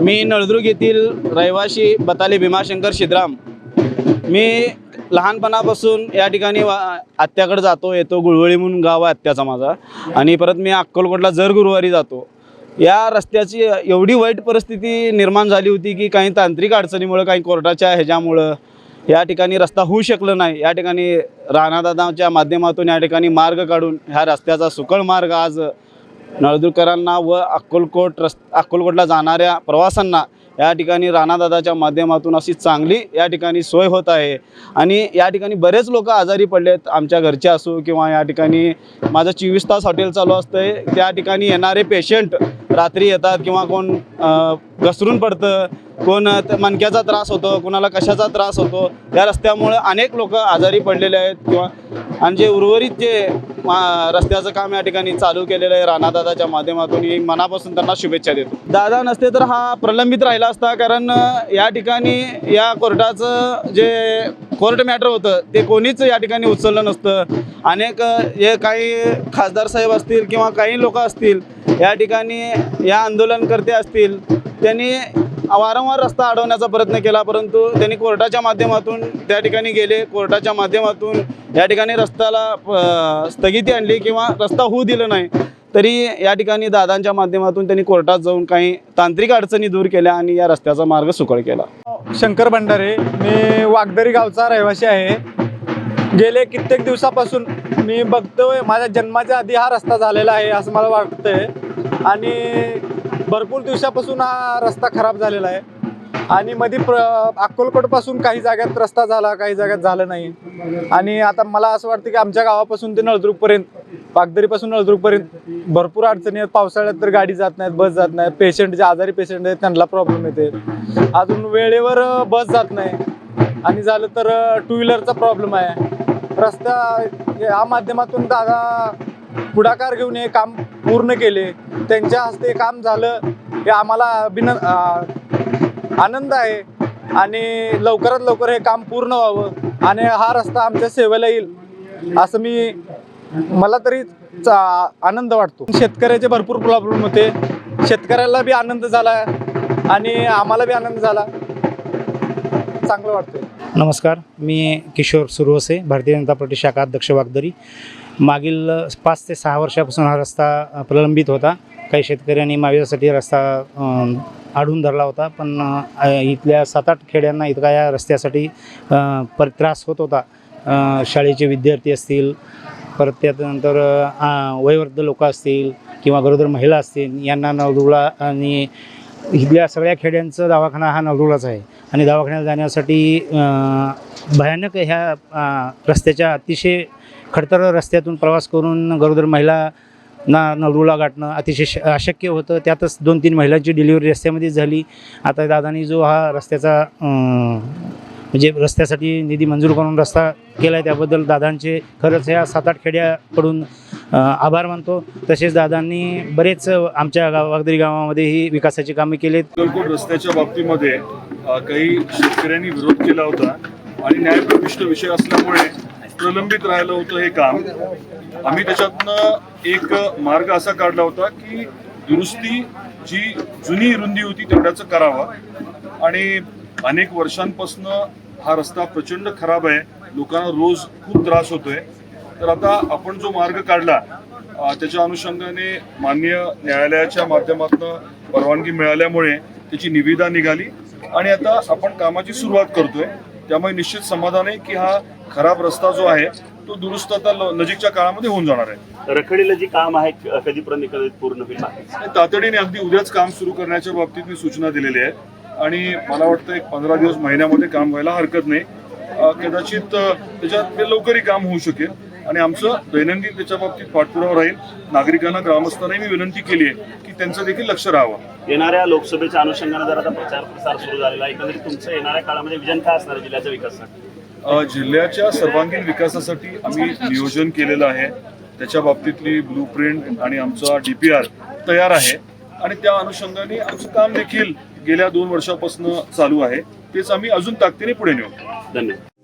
मी नळदुर्ग येथील रहिवासी बताली भीमाशंकर शिद्राम. मी लहानपणापासून या ठिकाणी वा आत्याकडे जातो येतो गुळवळी म्हणून गाव आहे आत्याचा माझा. आणि परत मी अक्कलकोटला जर गुरुवारी जातो. या रस्त्याची एवढी वाईट परिस्थिती निर्माण झाली होती की काही तांत्रिक अडचणीमुळं काही कोर्टाच्या ह्याच्यामुळं या ठिकाणी रस्ता होऊ शकलं नाही. या ठिकाणी राणादादाच्या माध्यमातून या ठिकाणी मार्ग काढून ह्या रस्त्याचा सुकळ मार्ग आज नळदुरकरांना व अक्कलकोट रस् अक्कलकोटला जाणाऱ्या प्रवासांना या ठिकाणी राणादादाच्या माध्यमातून अशी चांगली या ठिकाणी सोय होत आहे. आणि या ठिकाणी बरेच लोक आजारी पडलेत आमच्या घरचे असो किंवा या ठिकाणी माझं चोवीस तास हॉटेल चालू असतंय. त्या ठिकाणी येणारे पेशंट रात्री येतात किंवा कोण घसरून पडतं. कोण मणक्याचा त्रास होतो कोणाला कशाचा त्रास होतो या रस्त्यामुळे अनेक लोक आजारी पडलेले आहेत किंवा आणि जे उर्वरित जे मा- रस्त्याचं काम या ठिकाणी चालू केलेलं आहे राणादादाच्या माध्यमातून मी मनापासून त्यांना शुभेच्छा देतो. दादा नसते तर हा प्रलंबित राहिला असता कारण या ठिकाणी या कोर्टाचं जे कोर्ट मॅटर होतं ते कोणीच या ठिकाणी उचललं नसतं. अनेक जे काही खासदार साहेब असतील किंवा काही लोक असतील या ठिकाणी या आंदोलनकर्ते असतील त्यांनी वारंवार रस्ता अडवण्याचा प्रयत्न केला परंतु त्यांनी कोर्टाच्या माध्यमातून त्या ठिकाणी गेले. कोर्टाच्या माध्यमातून या ठिकाणी रस्त्याला स्थगिती आणली किंवा रस्ता होऊ दिलं नाही. तरी या ठिकाणी दादांच्या माध्यमातून त्यांनी कोर्टात जाऊन काही तांत्रिक अडचणी दूर केल्या आणि या रस्त्याचा मार्ग सुकळ केला. शंकर भंडारे मी वागदरी गावचा रहिवासी आहे. गेले कित्येक दिवसापासून मी बघतोय माझ्या जन्माच्या आधी हा रस्ता झालेला आहे असं मला वाटतंय. आणि भरपूर दिवसापासून हा रस्ता खराब झालेला आहे. आणि मध्ये प्र अक्कलकोटपासून काही जाग्यात रस्ता झाला काही जाग्यात झालं नाही. आणि आता मला असं वाटतं की आमच्या गावापासून ते नळदुर्गपर्यंत पागदरीपासून नळदुर्गपर्यंत भरपूर अडचणी आहेत. पावसाळ्यात तर गाडी जात नाहीत बस जात नाही पेशंट जे आजारी पेशंट आहेत त्यांना प्रॉब्लेम येते. अजून वेळेवर बस जात नाही. आणि झालं तर टू व्हीलरचा प्रॉब्लेम आहे. रस्ता या माध्यमातून दादा पुढाकार घेऊन हे काम पूर्ण केले. त्यांच्या हस्ते काम झालं. हे आम्हाला अभिन आनंद आहे. आणि लवकरात लवकर हे काम पूर्ण व्हावं आणि हा रस्ता आमच्या सेवेला येईल असं मी मला तरी चा- आनंद वाटतो. शेतकऱ्याचे भरपूर प्रॉब्लेम होते. शेतकऱ्याला बी आनंद झाला आणि आम्हाला बी आनंद झाला. चांगलं वाटतं नमस्कार. मी किशोर सुरवसे भारतीय जनता पार्टी शाखा अध्यक्ष वागदरी. मागील पाच ते सहा वर्षापासून हा रस्ता प्रलंबित होता. काही शेतकऱ्यांनी मावियासाठी रस्ता अ, धरला होता. पण इथल्या सात आठ खेड्यांना इतका या रस्त्यासाठी पर त्रास होत होता. शाळेचे विद्यार्थी असतील परत त्यानंतर अ, वयोवृद्ध लोक असतील किंवा गरोदर महिला असतील यांना नवरुळा आणि इथल्या सगळ्या खेड्यांचा दवाखाना हा नवरुळाच आहे. आणि दवाखान्यात जाण्यासाठी भयानक ह्या रस्त्याच्या अतिशय खडतर रस्त्यातून प्रवास करून गरोदर महिला ना नवरुला गाठणं अतिशय श- अशक्य होतं. त्यातच दोन तीन महिलांची डिलिव्हरी रस्त्यामध्येच झाली. आता दादानी जो हा रस्त्याचा म्हणजे रस्त्यासाठी निधी मंजूर करून रस्ता केला आहे त्याबद्दल दादांचे खरंच ह्या सात आठ खेड्याकडून आभार मानतो. तसेच दादांनी बरेच आमच्या गाव वागदरी गावामध्येही विकासाची कामे केली आहेत रस्त्याच्या बाबतीमध्ये काही शेतकऱ्यांनी विरोध केला होता. आणि न्यायप्रविष्ट विषय असल्यामुळे प्रलंबित राहिलं होतं हे काम. आम्ही त्याच्यातनं एक मार्ग असा काढला होता की दुरुस्ती जी जुनी रुंदी होती तेवढ्याचं करावं. आणि अनेक वर्षांपासून हा रस्ता प्रचंड खराब आहे. लोकांना रोज खूप त्रास होतोय. तर आता आपण जो मार्ग काढला त्याच्या अनुषंगाने मान्य न्यायालयाच्या माध्यमातून परवानगी मिळाल्यामुळे त्याची निविदा निघाली. आणि आता आपण कामाची सुरुवात करतोय. त्यामुळे निश्चित समाधान आहे की हा खराब रस्ता जो आहे तो दुरुस्त आता नजीकच्या काळामध्ये होऊन जाणार आहे. रखडलेलं जे काम आहे कधीपर्यंत कधी पूर्ण होईल तातडीने अगदी उद्याच काम सुरू करण्याच्या बाबतीत मी सूचना दिलेली आहे. आणि मला वाटतं एक पंधरा दिवस महिन्यामध्ये काम व्हायला हरकत नाही. कदाचित त्याच्यात ते लवकरही काम होऊ शकेल. आणि आमचं दैनंदिन त्याच्या बाबतीत पाठपुरावा राहील. नागरिकांना ग्रामस्थांनाही मी विनंती केली आहे की त्यांचं देखील लक्ष राहावं. येणाऱ्या लोकसभेच्या अनुषंगाने जर आता प्रचार प्रसार सुरू झालेला आहे एकंदरीत तुमचं येणाऱ्या काळामध्ये विजन काय असणार जिल्ह्याच्या विकासासाठी जिल्ह्याच्या सर्वांगीण विकासासाठी आम्ही नियोजन केलेलं आहे. त्याच्या बाबतीतली ब्लू प्रिंट आणि आमचा डी पी आर तयार आहे. आणि त्या अनुषंगाने आमचं काम देखील गेल्या दोन वर्षापासून चालू आहे. तेच आम्ही अजून ताकदीने पुढे नेऊ. धन्यवाद.